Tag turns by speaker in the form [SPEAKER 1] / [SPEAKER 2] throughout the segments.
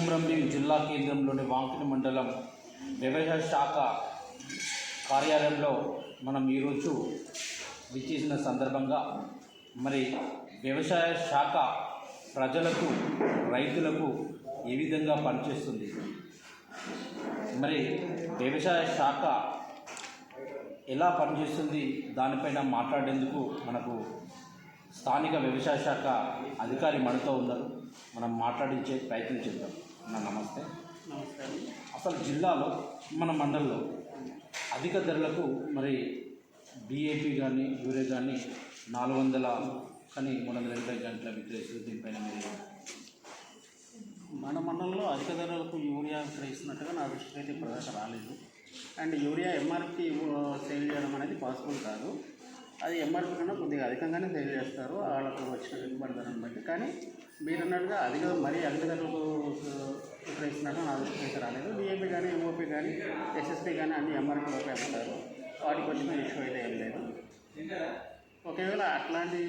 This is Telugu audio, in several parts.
[SPEAKER 1] కొమ్రంభీం జిల్లా కేంద్రంలోని వాంకిని మండలం వ్యవసాయ శాఖ కార్యాలయంలో మనం ఈరోజు విచ్చేసిన సందర్భంగా మరి వ్యవసాయ శాఖ ప్రజలకు రైతులకు ఏ విధంగా పనిచేస్తుంది? మరి వ్యవసాయ శాఖ ఎలా పనిచేస్తుంది? దానిపైన మాట్లాడేందుకు మనకు స్థానిక వ్యవసాయ శాఖ అధికారి మనతో ఉన్నారు. మనం మాట్లాడించే ప్రయత్నం చేద్దాం. నమస్తే.
[SPEAKER 2] నమస్కారం
[SPEAKER 1] అసలు జిల్లాలో మన మండలంలో అధిక ధరలకు మరి డిఏపి కానీ యూరియా కానీ నాలుగు వందల కానీ మూడు వందల ఎనభై గంటల విక్రయిస్తుంది దీనిపైన మీరు
[SPEAKER 2] మన మండలంలో అధిక ధరలకు యూరియా విక్రయిస్తున్నట్టుగా నా దృష్టికి అయితే ఇప్పటిదాకా రాలేదు. అండ్ యూరియా ఎంఆర్పి సేల్ చేయడం అనేది పాసిబుల్ కాదు. అది ఎంఆర్పీ కన్నా కొద్దిగా అధికంగానే సేల్ చేస్తారు. వాళ్ళకు వచ్చిన దిగుబడి ధరను బట్టి. కానీ మీరు అన్నట్టుగా అధిక మరీ అధిక ధరలకు విక్రయిస్తున్నట్టు నా దృష్టికి అయితే రాలేదు. డిఏపి కానీ ఎంఓపి కానీ ఎస్ఎస్పి కానీ అన్ని ఎంఆర్పీలోకి అమ్ముతారు వాటికి వచ్చిన ఇష్యూ అయితే ఏం లేదు. ఒకవేళ అట్లాంటి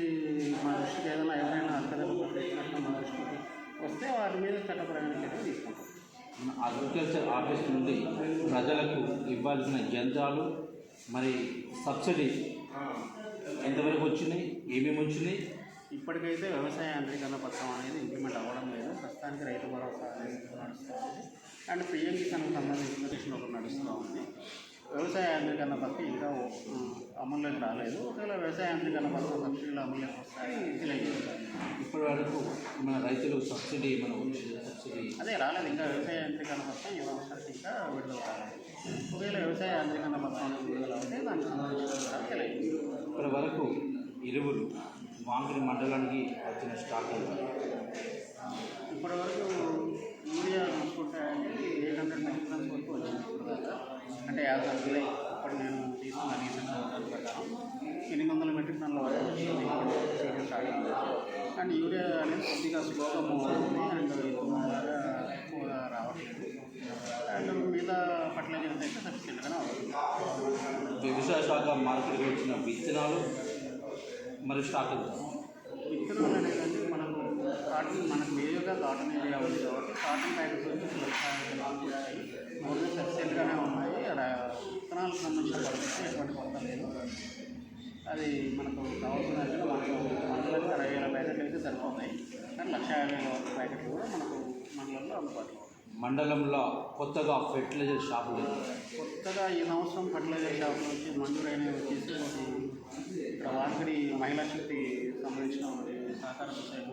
[SPEAKER 2] మా దృష్టికి ఏదైనా ఎవరైనా అధిక ధరలకు విక్రయిస్తున్నట్టు మా దృష్టికి వస్తే వాటి మీద చట్టపరమైన చర్యలు తీసుకుంటాం.
[SPEAKER 1] అగ్రికల్చర్ ఆఫీస్ నుండి ప్రజలకు ఇవ్వాల్సిన యంత్రాలు మరి సబ్సిడీ ఎంతవరకు వచ్చినాయి? ఏమేమి వచ్చినాయి?
[SPEAKER 2] ఇప్పటికైతే వ్యవసాయ యాంత్రీకరణ పథకం అనేది ఇంప్లిమెంట్ అవ్వడం లేదు. ప్రస్తుతానికి రైతు భరోసా అనేది నడుస్తూ ఉంది అండ్ పిఎం కిసాన్కి సంబంధించిన విషయం ఒకటి నడుస్తూ ఉంది. వ్యవసాయ యాంత్రీకరణ పథకం ఇంకా అమల్లోకి రాలేదు. ఒకవేళ వ్యవసాయ యాంత్రీకరణ పథకం సబ్సిడీలు అమల్లోకి వస్తాయి
[SPEAKER 1] ఇప్పటి వరకు మన రైతులు సబ్సిడీ మన వచ్చింది సబ్సిడీ?
[SPEAKER 2] అదే రాలేదు. ఇంకా వ్యవసాయ యాంత్రీకరణ పథకం ఈ సంవత్సరానికి ఇంకా విడుదల కాలేదు. ఒకవేళ వ్యవసాయ యాంత్రీకరణ పథకం అనేది విడుదల అవుతే దానికి సంబంధించిన వివరాలు తెలియజేస్తాను.
[SPEAKER 1] ఇప్పటి వరకు ఎరువులు వాంకిని మండలానికి వచ్చిన స్టాక్
[SPEAKER 2] ఇప్పటి వరకు యూరియా చూసుకుంటే ఎయిట్ హండ్రెడ్ మెట్రిక్ టన్స్ వరకు వచ్చింది. ఇప్పుడు దాకా అంటే యాభై జూలై అప్పుడు నేను తీసుకున్న రీసెంట్ ప్రకారం ఎనిమిది వందల మెట్రిక్ టన్ల వరకు వచ్చింది. సీజన్ స్టార్టింగ్ అండ్ యూరియా అనేది కొద్దిగా స్లోగా మూవ్ అవుతుంది. అండ్ ఎక్కువగా ఎక్కువగా రావట్లేదు అండ్ అయితే సఫిషియెంట్గానే అవుతుంది
[SPEAKER 1] వ్యవసాయ శాఖ మార్కెట్కి వచ్చిన విత్తనాలు మరి స్టాక్
[SPEAKER 2] విత్తనాలు అనేది మనకు కాటన్ మనకు మేజర్గా కాటన్ ఏరియా ఉంది కాబట్టి కాటన్ ప్యాకెట్స్ వచ్చి వచ్చాయి మూడు సఫిషియెంట్గానే ఉన్నాయి. అక్కడ విత్తనాలకు సంబంధించిన పరిస్థితి ఎటువంటి కొత్త లేదు. అది మనకు కావాల్సిన మనకు మండలంలో అరవై వేల ప్యాకెట్లు అయితే సరిపోతాయి. కానీ లక్ష యాభై వేల ప్యాకెట్లు కూడా మనకు మండలంలో అందుబాటులో
[SPEAKER 1] మండలంలో కొత్తగా ఫెర్టిలైజర్ షాపులు?
[SPEAKER 2] కొత్తగా ఈ సంవత్సరం ఫర్టిలైజర్ షాప్ నుంచి వచ్చేసి ఒకటి ఇక్కడ వార్కడి మహిళా శక్తి సంబంధించిన ఒకటి సహకార సొసైటీ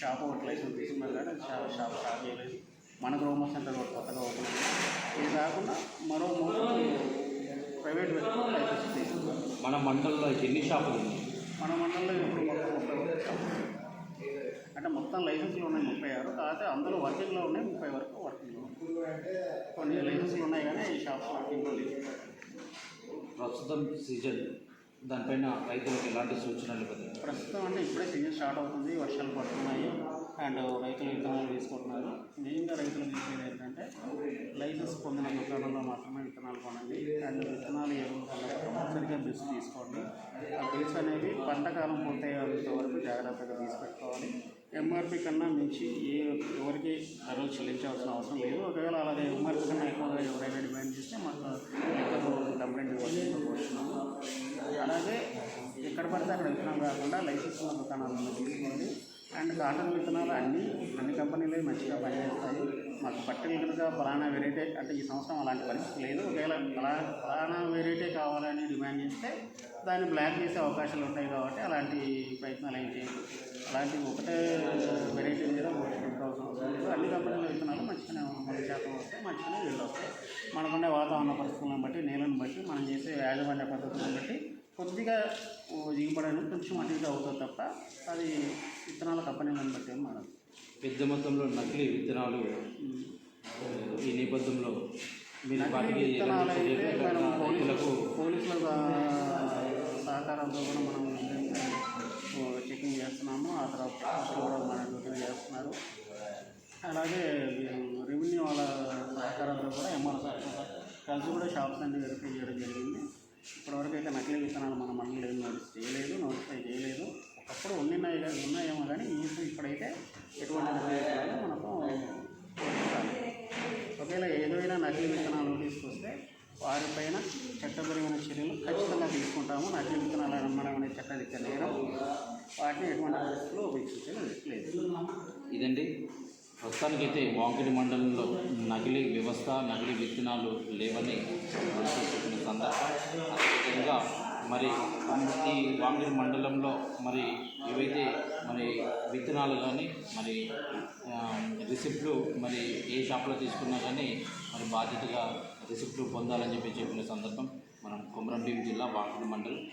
[SPEAKER 2] షాప్ ఒకటి లైసెన్స్ తీసుకున్నారు కానీ షాప్ స్టార్ట్ చేయలేదు. మన గ్రోమర్ సెంటర్ ఒకటి కొత్తగా ఓపెన్ అయింది. ఇది కాకుండా మరో మూడు ప్రైవేట్ వ్యక్తులు లైసెన్స్ తీసుకున్నారు
[SPEAKER 1] మన మండలంలో ఎన్ని షాపులు ఉన్నాయి?
[SPEAKER 2] మన మండలంలో ఇప్పుడు మొత్తం ముప్పై వరకు షాపులు ఉన్నాయి. అంటే మొత్తం లైసెన్స్లు ఉన్నాయి ముప్పై ఆరు కాకపోతే అందులో వర్కింగ్లో ఉన్నాయి ముప్పై వరకు వర్కింగ్లో కొన్ని లైసెన్స్లు ఉన్నాయి కానీ ఈ షాప్స్ వర్కింగ్లో లేవు
[SPEAKER 1] ప్రస్తుతం సీజన్ దానిపైన రైతులకు ఎలాంటి సూచనలు
[SPEAKER 2] ప్రస్తుతం అంటే ఇప్పుడే సీజన్ స్టార్ట్ అవుతుంది వర్షాలు పడుతున్నాయి అండ్ రైతులు విత్తనాలు తీసుకుంటున్నారు. మెయిన్గా రైతులు చేసేది ఏంటంటే లైసెన్స్ పొందిన దుకాణంలో మాత్రమే విత్తనాలు కొనండి. అండ్ విత్తనాలు ఎరువులు కంపల్సరీగా బిల్స్ తీసుకోండి. ఆ బిల్స్ అనేవి పంట కాలం పూర్తయ్యేంత వరకు జాగ్రత్తగా తీసిపెట్టుకోవాలి ఎంఆర్పి కన్నా మించి ఏ ఎవరికి ధరలు చెల్లించాల్సిన అవసరం లేదు. ఒకవేళ అలాగే ఎంఆర్పి కన్నా ఎక్కువగా ఎవరైనా డిమాండ్ చేస్తే మాకు లెక్కలు కంప్లైంట్ ఇవ్వాల్సిందిగా కోరుతున్నాము అలాగే ఎక్కడ పడితే అక్కడ విత్తనాలు కాకుండా లైసెన్స్ దుకాణాలను తీసుకోండి అండ్ కాటన్ విత్తనాలు అన్నీ అన్ని కంపెనీలు మంచిగా పనిచేస్తాయి. మాకు పర్టికులర్గా ఫలానా వెరైటీ అంటే ఈ సంవత్సరం అలాంటి పరిస్థితి లేదు. ఒకవేళ ఫలా ఫలానా వెరైటీ కావాలని డిమాండ్ చేస్తే దాన్ని బ్లాక్ చేసే అవకాశాలు ఉంటాయి కాబట్టి అలాంటి ప్రయత్నాలు ఏం చేయదు అలాంటి ఒకటే వెరైటీ మీద లేదు. అన్ని కంపెనీల విత్తనాలు మంచిగానే మన శాతం వస్తాయి మంచిగానే వీళ్ళు వస్తాయి మనకుండే వాతావరణ పరిస్థితులను బట్టి నేలను బట్టి మనం చేసే యాజమాన్య పద్ధతులను బట్టి కొద్దిగా దిగుబడి అనేది కొంచెం అటు ఇటు అవుతుంది తప్ప అది విత్తనాల కంపెనీలను బట్టి ఏం మారదు.
[SPEAKER 1] పెద్ద మొత్తంలో నకిలీ విత్తనాలు ఈ నేపథ్యంలో మీరు వాటికి
[SPEAKER 2] మనం పోలీసుల సహకారంతో కూడా మనం చెకింగ్ చేస్తున్నాము. ఆ తర్వాత కూడా మన డ్యూటీలు చేస్తున్నారు. అలాగే రెవెన్యూ వాళ్ళ సహకారంతో కూడా ఎంఆర్ సార్తో కలిసి కూడా షాప్స్ అన్ని వెరిఫై చేయడం జరిగింది. ఇప్పటివరకు అయితే నకిలీ విత్తనాలు మన మండలి ఏం నోటీస్ చేయలేదు. నోటిఫై చేయలేదు. ఒకప్పుడు ఉన్నాయి కానీ ఉన్నాయేమో కానీ ఇప్పుడైతే ఎటువంటి మనకు ఒకవేళ ఏదైనా నకిలీ విత్తనాలు తీసుకొస్తే వారిపైన చట్టపరమైన చర్యలు ఖచ్చితంగా తీసుకుంటాము. నకిలీ విత్తనాలు అమ్మడం అనే చట్టరీత్యా నేరం వాటిని ఎటువంటి పరిస్థితుల్లో ఉపేక్షించలేదు లేదు
[SPEAKER 1] ఇదండి. ప్రస్తుతానికైతే వాంకిడి మండలంలో నకిలీ వ్యవస్థ నకిలీ విత్తనాలు లేవని చెప్పిన సందర్భం. అదేవిధంగా మరి ఈ వామిడి మండలంలో మరి ఏవైతే మరి విత్తనాలు కానీ మరి రిసిప్ట్లు మరి ఏ షాప్లో తీసుకున్నా కానీ మరి బాధ్యతగా రిసిప్ట్లు పొందాలని చెప్పి చెప్పిన సందర్భం మనం కొమరం భీం జిల్లా వామిడి మండలం.